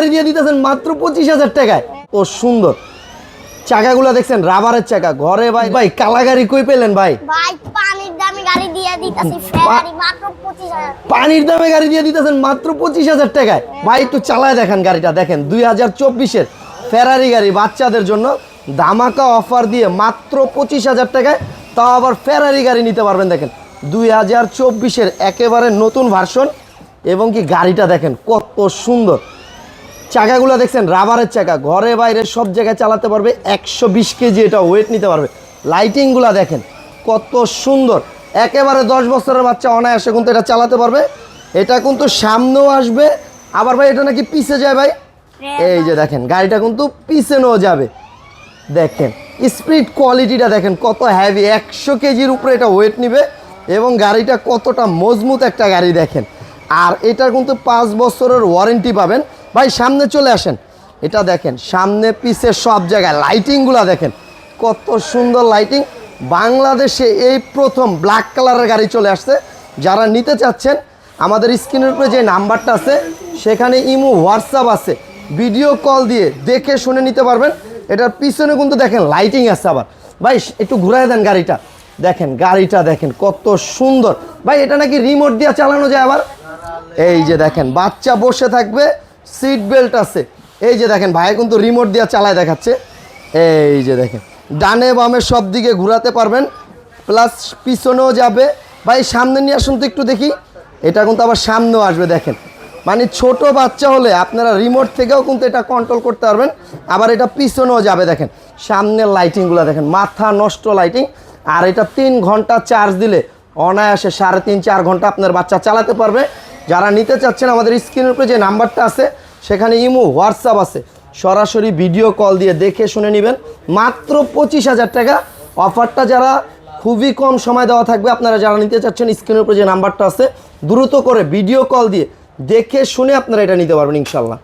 গাড়ি দিয়ে দিতেছেন মাত্র পঁচিশ হাজার টাকায়। ও সুন্দর। চাকাগুলো দেখছেন রাবারের চাকা। ঘরে ভাই ভাই কালা গাড়ি কই পেলেন ভাই? ভাই পানির দামে গাড়ি দিয়ে মাত্র পঁচিশ হাজার পানির দামে গাড়ি দিয়ে দিতেছেন মাত্র পঁচিশ হাজার টাকায়। ভাই একটু চালায় দেখেন গাড়িটা দেখেন দুই হাজার চব্বিশের ফেরারি গাড়ি বাচ্চাদের জন্য দামাকা অফার দিয়ে মাত্র পঁচিশ হাজার টাকায়। তাও আবার ফেরারি গাড়ি নিতে পারবেন দেখেন দুই হাজার চব্বিশের একেবারে নতুন ভার্সন এবং কি গাড়িটা দেখেন কত সুন্দর। চাকাগুলো দেখছেন রাবারের চাকা। ঘরে বাইরে সব জায়গায় চালাতে পারবে একশো বিশ কেজি এটা ওয়েট নিতে পারবে। লাইটিংগুলো দেখেন কত সুন্দর। একেবারে দশ বছরের বাচ্চা অনায়াসে কিন্তু এটা চালাতে পারবে। এটা কিন্তু সামনেও আসবে। আবার ভাই এটা নাকি পিছে যায় ভাই? এই যে দেখেন গাড়িটা কিন্তু পিছনেও যাবে। দেখেন স্পিড কোয়ালিটিটা দেখেন কত হ্যাভি একশো কেজির উপরে এটা ওয়েট নিবে এবং গাড়িটা কতটা মজবুত একটা গাড়ি দেখেন। আর এটা কিন্তু পাঁচ বছরের ওয়ারেন্টি পাবেন। ভাই, সামনে চলে আসেন। এটা দেখেন, সামনে, পিছে সব জায়গায় লাইটিংগুলো দেখেন। কত সুন্দর লাইটিং বাংলাদেশে এই প্রথম ব্ল্যাক কালারের গাড়ি চলে আসছে। যারা নিতে চাচ্ছেন, আমাদের স্ক্রিনের উপরে যে নাম্বারটা আছে, সেখানে ইমো, হোয়াটসঅ্যাপ আছে। ভিডিও কল দিয়ে দেখে শুনে নিতে পারবেন। এটার পিছনে কিন্তু দেখেন লাইটিং আছে আবার। ভাই, একটু ঘুরাই দেন গাড়িটা। দেখেন গাড়িটা দেখেন, কত সুন্দর। ভাই, এটা নাকি রিমোট দিয়ে চালানো যায় আবার? এই যে দেখেন, বাচ্চা বসে থাকবে। সিট বেল্ট আছে। এই যে দেখেন ভাই কিন্তু রিমোট দিয়ে চালায় দেখাচ্ছে। এই যে দেখেন, ডানে বামে সব দিকে ঘুরাতে পারবেন প্লাস পিছনেও যাবে। ভাই, সামনে নিয়ে আসুন তো একটু দেখি। এটা কিন্তু আবার সামনেও আসবে, দেখেন। মানে ছোট বাচ্চা হলে আপনারা রিমোট থেকেও কিন্তু এটা কন্ট্রোল করতে পারবেন। আবার এটা পিছনেও যাবে, দেখেন। সামনের লাইটিংগুলো দেখেন, মাথা নষ্ট লাইটিং আর এটা তিন ঘণ্টা চার্জ দিলে অনায়াসে সাড়ে তিন, চার ঘণ্টা আপনার বাচ্চা চালাতে পারবে। যারা নিতে চাচ্ছেন, আমাদের স্ক্রিনের উপরে যে নাম্বারটা আছে, সেখানে ইমো, হোয়াটসঅ্যাপ আছে। সরাসরি ভিডিও কল দিয়ে দেখে শুনে নেবেন। মাত্র পঁচিশ হাজার টাকা। অফারটা যারা খুবই কম সময় দেওয়া থাকবে, আপনারা যারা নিতে চাচ্ছেন স্ক্রিনের উপরে যে নাম্বারটা আছে, দ্রুত করে ভিডিও কল দিয়ে দেখে শুনে আপনারা এটা নিতে পারবেন ইনশাল্লাহ